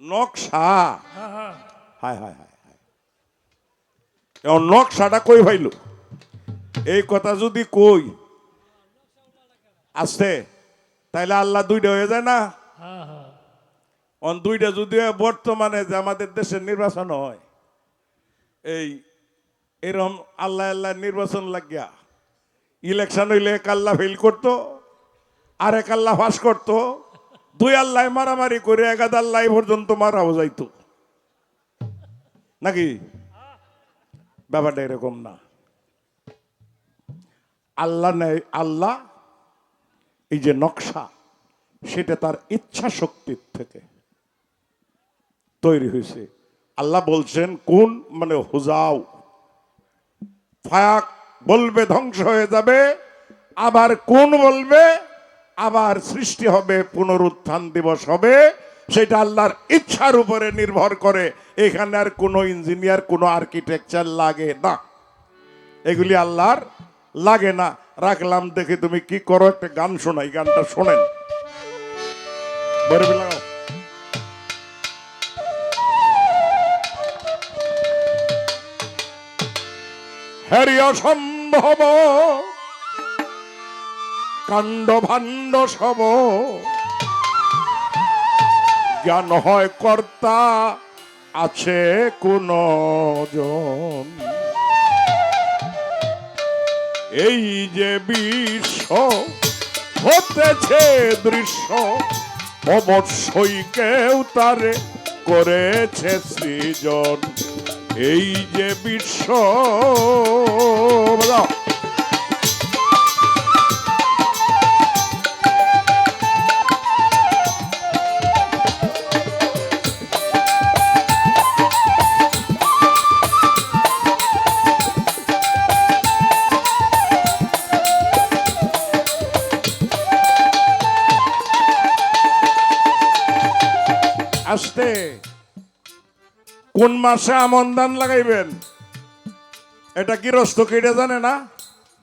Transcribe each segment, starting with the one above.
নকশা। হ্যাঁ হ্যাঁ। হায় হায় হায় এখন নকশাটা কই ভাইল এই কথা যদি কই আসতে তাইলে আল্লাহ দুইটা হয়ে যায় না? হ্যাঁ অন দুইটা যদি বর্তমানে যে আমাদের দেশের নির্বাচন হয় এই এরম আল্লাহ আল্লাহ নির্বাচন লাগিয়া ইলেকশন হইলে এক আল্লাহ ফেল করতো আর এক আল্লাহ ফাঁস করতো দুই আল্লাহ মারামারি করে একাদ আল্লাহ পর্যন্ত মারাও যাইতো। নাকি? ব্যাপারটা এরকম না। আল্লাহ নেই, আল্লাহ এই যে নকশা, সেটা তার ইচ্ছা শক্তির থেকে তৈরি হয়েছে। আল্লাহ বলছেন, কোন মানে হুজাও ফায়াক বলবে ধ্বংস হয়ে যাবে, আবার কোন বলবে আবার সৃষ্টি হবে, পুনরুত্থান দিবস হবে। সেটা আল্লাহর ইচ্ছার উপরে নির্ভর করে। এখানে আর কোনো ইঞ্জিনিয়ার, কোনো আর্কিটেকচার লাগে না। এগুলি আল্লাহর লাগে না। রাখলাম, দেখে তুমি কি করো, একটা গান শোনাই, গানটা শোনেন। হ্যারি অসম্ভব। কাণ্ড ভাণ্ড সব জ্ঞান হয় কর্তা, আছে কোন জন এই যে বিশ্ব হতেছে দৃশ্য, অবশ্যই কেউ তারে করেছে সৃজন। এই যে বিশ্ব কোন মাসে আমন ধান লাগাইবেন? এটা গৃহস্থ কেটে জানে না?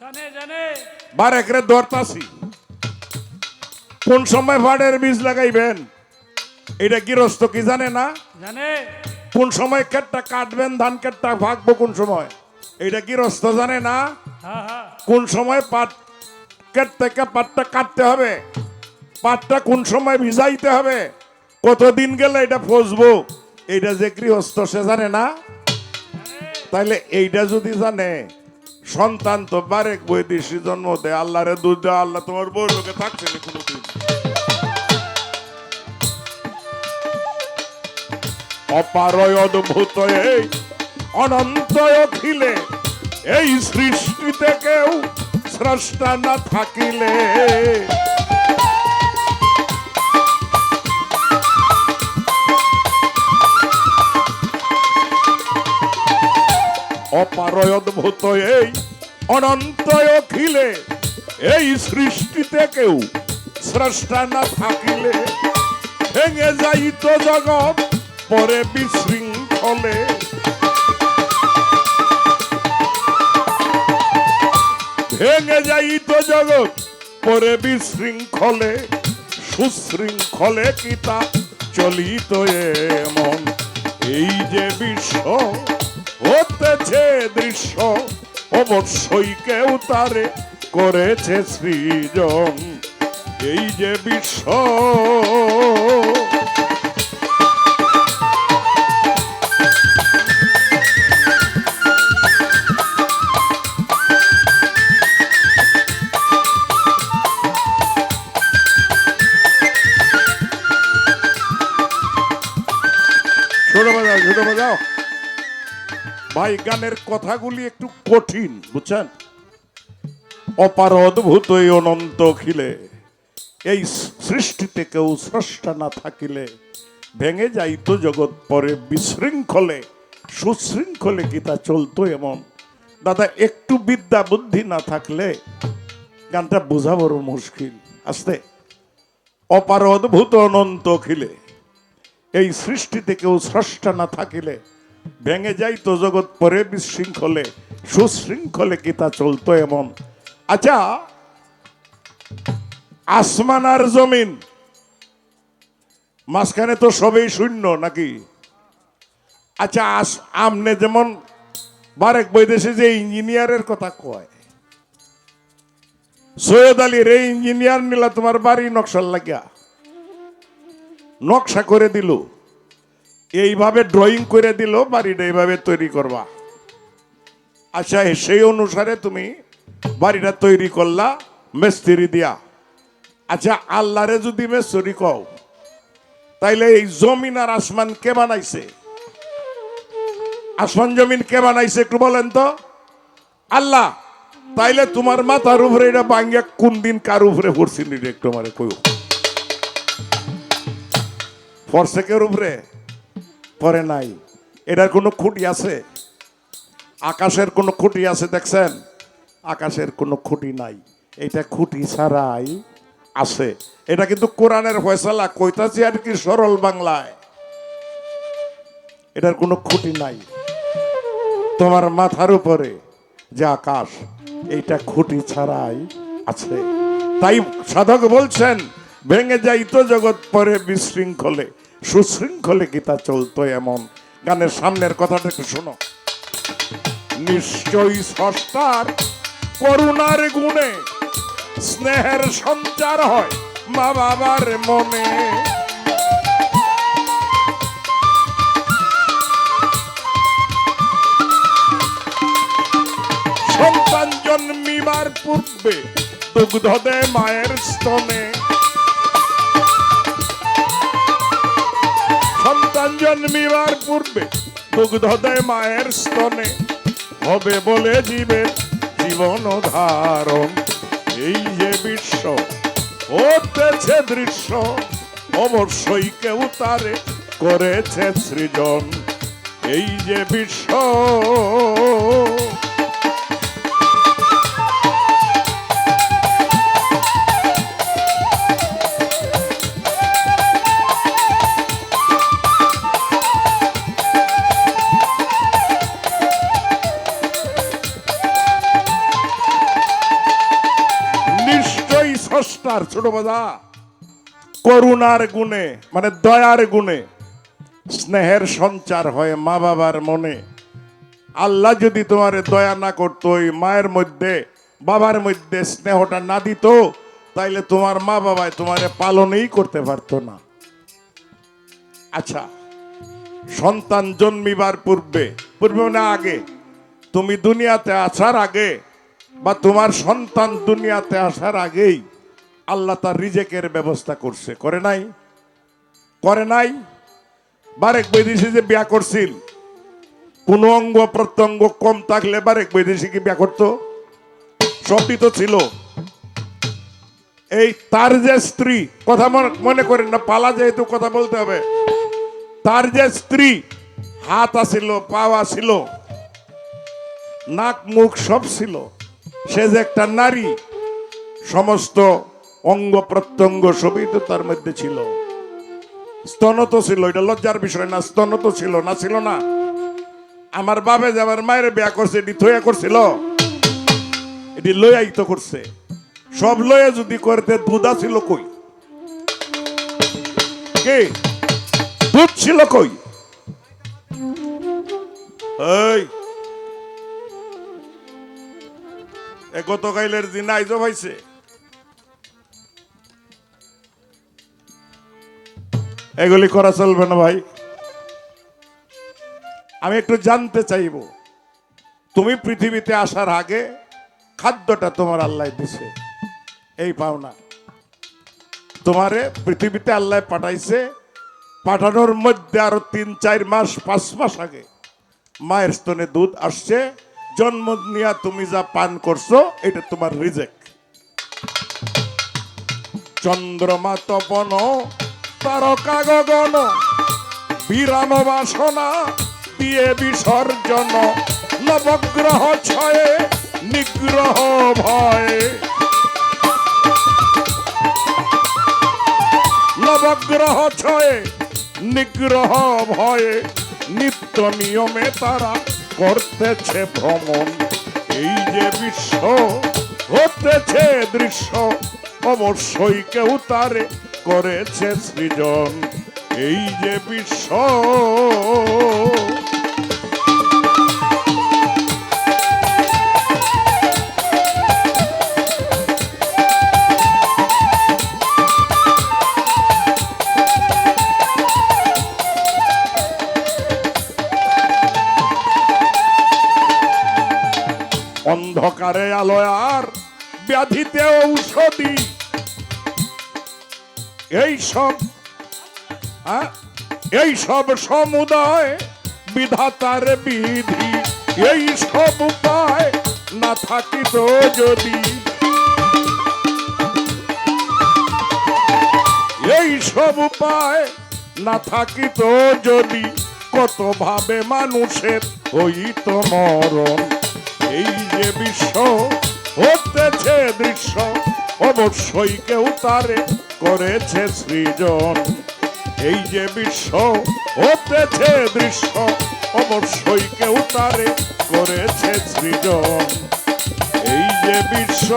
জানে জানে। বার একরে দরতাছি কোন সময় ভাড়ের বীজ লাগাইবেন? এটা গৃহস্থ কি জানে না? জানে। কোন সময় কেটটা কাটবেন ধান কেটটা ভাগবো কোন সময়? এটা গৃহস্থ জানে না? কোন সময় পাট কেট থেকে পাটটা কাটতে হবে? পাটটা কোন সময় ভিজাইতে হবে? কতদিন গেলে এটা ফসবো? এইটা যে গৃহস্থ, সে জানে না? তাইলে এইটা যদি জানে, সন্তান তো বারেক বৈদেশি জন্ম দেয় আল্লাহরে, দুধ দেয় আল্লাহ তোমার বউ লোকে থাকছে অপারয় অদ্ভুত এই, অনন্ত অখিলে, এই সৃষ্টিতে কেউ স্রষ্টা না থাকিলে। অপারয় অদ্ভুত এই অনন্ত অখিলে, এই সৃষ্টিতে কেউ স্রষ্টা না থাকিলে, ভেঙে যাইত জগৎ পরে বিশৃঙ্খলে। ভেঙে যাইত জগৎ পরে বিশৃঙ্খলে, সুশৃঙ্খলে কি তা চলিত এমন? এই যে বিশ্ব হতেছে দৃশ্য। অবশ্যই কেউ তারে করেছে সৃজন। এই যে বিশ্ব। ছোট বাজাও ছোট বাজাও। ভাই গানের কথাগুলি একটু কঠিন, বুঝছেন? অপার অদ্ভুত অনন্ত খিলে এই সৃষ্টিতে কেউ স্রষ্টা না থাকিলে ভেঙে যাইত জগৎ পরে বিশৃঙ্খলে, সুশৃঙ্খলে কি তা চলতো এমন? দাদা, একটু বিদ্যা বুদ্ধি না থাকলে গানটা বোঝা বড় মুশকিল। আসতে। অপার অদ্ভুত অনন্ত খিলে এই সৃষ্টিতে কেউ স্রষ্টা না থাকিলে ভেঙে যাইতো জগৎ পরে বিশৃঙ্খলে, সুশৃঙ্খলে কি চলতো এমন। আচ্ছা আসমান আর জমিন, মাঝখানে তো সবই শূন্য নাকি? আচ্ছা আস আমনে যেমন বারেক বৈদেশে যে ইঞ্জিনিয়ারের কথা কয়, সৈয়দ আলীর এই ইঞ্জিনিয়ার নিলা তোমার বাড়ি নকশাল লাগিয়া, নকশা করে দিল। এইভাবে ড্রয়িং করে দিল, বাড়িটা এইভাবে তৈরি করবা। আচ্ছা সেই অনুসারে তুমি বাড়িটা তৈরি করলা, মিস্ত্রি দিয়া। আচ্ছা আল্লাহরে যদি মেস্তুরি কও, তাইলে এই জমিন আর আসমান কে বানাইছে? আসমান জমিন কে বানাইছে একটু বলেন তো? আল্লাহ, তাইলে তোমার মাথার উপরে এটা বাঙ্গিয়া কোন দিন কার উপরে পড়ছি নি একটু আমারে কইও। ফরসেকের উপরে? পরে নাই। এটার কোনো খুঁটি আছে? আকাশের কোনো খুঁটি আছে দেখছেন? আকাশের কোনো খুঁটি নাই। এটা খুঁটি ছাড়াই আছে। এটা কিন্তু কোরআনের ফয়সালা, কইতাছি আর কি সরল বাংলায়। এটার কোনো খুঁটি নাই। তোমার মাথার উপরে যে আকাশ, এইটা খুঁটি ছাড়াই আছে। তাই সাধক বলছেন, ভেঙে যাইতো জগৎ পরে বিশৃঙ্খলে। সুশৃঙ্খলে গীতা চলতো এমন। গানের সামনের কথাটা একটু শোনো। নিশ্চয়ই সষ্টার করুণার গুণে স্নেহের সঞ্চার হয় মা বাবার মনে। সন্তান জন্মিবার পূর্বে দুগ্ধ দেয় মায়ের স্তনে জন্মিবার পূর্বে দুগ্ধ দেয় মায়ের স্তনে হবে বলে জীবের জীবন ধারণ। এই যে বিশ্ব হতেছে দৃশ্য, অবশ্যই কেউ তারে করেছে সৃজন। এই যে বিশ্ব স্রষ্টার ছোট বাধা করুণার গুণে মানে দয়ার গুণে, স্নেহের সঞ্চার হয় মা বাবার মনে। আল্লাহ যদি তোমার দয়া না করতো, ওই মায়ের মধ্যে, বাবার মধ্যে স্নেহটা না দিত, তাইলে তোমার মা বাবায় তোমারে পালনই করতে পারতো না। আচ্ছা সন্তান জন্মিবার পূর্বে পূর্বে মানে আগে, তুমি দুনিয়াতে আসার আগে, বা তোমার সন্তান দুনিয়াতে আসার আগেই আল্লাহ তার রিজেকের ব্যবস্থা করছে। করে নাই? করে নাই? বারেক বৈদেশি যে বিয়া করছিল, কোন অঙ্গ প্রত্যঙ্গ কম থাকলে বারেক বৈদেশি কি বিয়া করতো? সবই তো ছিল। এই তার যে স্ত্রী, কথা মনে- করেন না, পালা যেহেতু কথা বলতে হবে। তার যে স্ত্রী, হাত আসিল পা আসিল নাক মুখ সব ছিল। সে যে একটা নারী, সমস্ত অঙ্গ প্রত্যঙ্গ সবই তো তার মধ্যে ছিল। স্তন তো ছিল, এটা লজ্জার বিষয় না স্তন তো ছিল না ছিল না। আমার বাপে যে আমার মায়ের বিয়া করছে, এটি থইয়া করছিল, এটি লইয়াই তো করছে। সব লয়ে যদি করতে দুধা ছিল কই? কে? দুধ ছিল কই? এই! এ গত গাইলের দিন আইজো ভাইছে এগুলি করা চলবে না ভাই। আমি একটু জানতে চাইব, তুমি পৃথিবীতে আসার আগে খাদ্যটা তোমার আল্লাহ দিছে, এই পাওনা। তোমারে পৃথিবীতে আল্লাহ পাঠাইছে, পাঠানোর মধ্যে আরও তিন, চার মাস, পাঁচ মাস আগে। মায়ের স্তনে দুধ আসছে, জন্ম নিয়া তুমি যা পান করছ, এটা তোমার রিজেক্ট। চন্দ্রমা তপন তারকা গগন বিরাম বাসনা দিয়ে বিসর্জন, নবগ্রহ ছয়ে নিগ্রহ ভয়। নবগ্রহ ছয়ে নিগ্রহ ভয়ে নিত্য নিয়মে তারা করতেছে ভ্রমণ। এই যে বিশ্ব হতেছে দৃশ্য, অবশ্যই কেউ তারে করেছে সৃজন এই যে বিশ্ব। অন্ধকারে আলোয় আর ব্যাধিতে ঔষধি এই সব হ্যাঁ? এই সব সমুদায়, বিধাতার বিধি, এই সব উপায় না থাকিত যদি এই সব উপায় না থাকিত যদি, কত ভাবে মানুষের হইত মরণ এই যে বিশ্ব, হতেছে দৃশ্য, অবশ্যই কেউ তারে করেছে সৃজন। এই যে বিশ্ব, হতেছে দৃশ্য, অবশ্যই কেউ তারে করেছে সৃজন। এই যে বিশ্ব